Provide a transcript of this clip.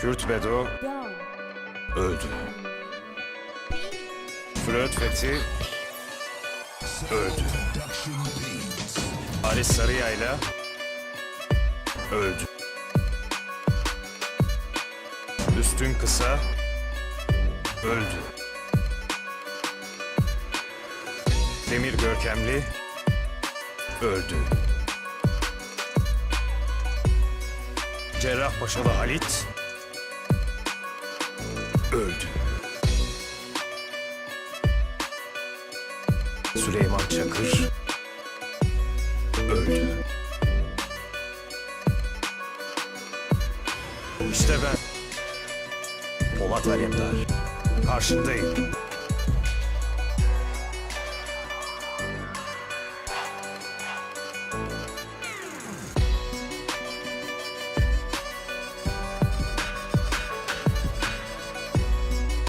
Kürt Bedo öldü. Flöt Fethi öldü. Ali Sarıyayla öldü. Üstün Kısa öldü. Demir Görkemli öldü. Cerrahpaşalı Halit Süleyman Çakır öldü. İşte ben Polat Alemdar karşındayım.